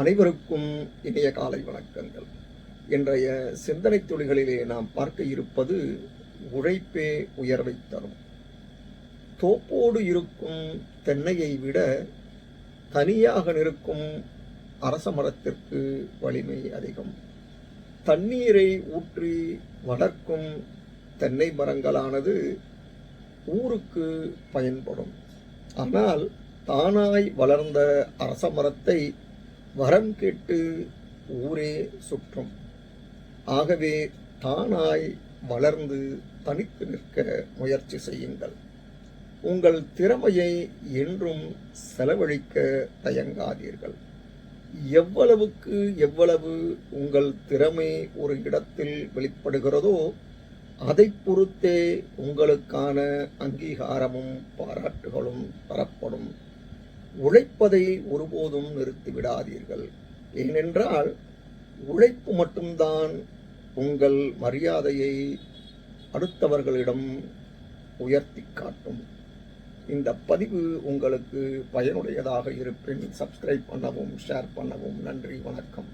அனைவருக்கும் இனிய காலை வணக்கங்கள். இன்றைய சிந்தனை துளிகளிலே நாம் பார்க்க இருப்பது உழைப்பே உயர்வை தரும். தோப்போடு இருக்கும் தென்னையை விட தனியாக நிற்கும் அரச மரத்திற்கு வலிமை அதிகம். தண்ணீரை ஊற்றி வளர்க்கும் தென்னை மரங்களானது ஊருக்கு பயன்படும். ஆனால் தானாய் வளர்ந்த அரச மரத்தை வரம் கேட்டு ஊரே சுற்றும். ஆகவே தானாய் வளர்ந்து தனித்து நிற்க முயற்சி செய்யுங்கள். உங்கள் திறமையை என்றும் செலவழிக்க தயங்காதீர்கள். எவ்வளவுக்கு எவ்வளவு உங்கள் திறமை ஒரு இடத்தில் வெளிப்படுகிறதோ அதை பொறுத்தே உங்களுக்கான அங்கீகாரமும் பாராட்டுகளும் தரப்படும். உழைப்பதை ஒருபோதும் நிறுத்திவிடாதீர்கள். ஏனென்றால் உழைப்பு மட்டும்தான் உங்கள் மரியாதையை அடுத்தவர்களிடம் உயர்த்தி காட்டும். இந்த பதிவு உங்களுக்கு பயனுடையதாக இருப்பின் சப்ஸ்கிரைப் பண்ணவும் ஷேர் பண்ணவும் நன்றி வணக்கம்.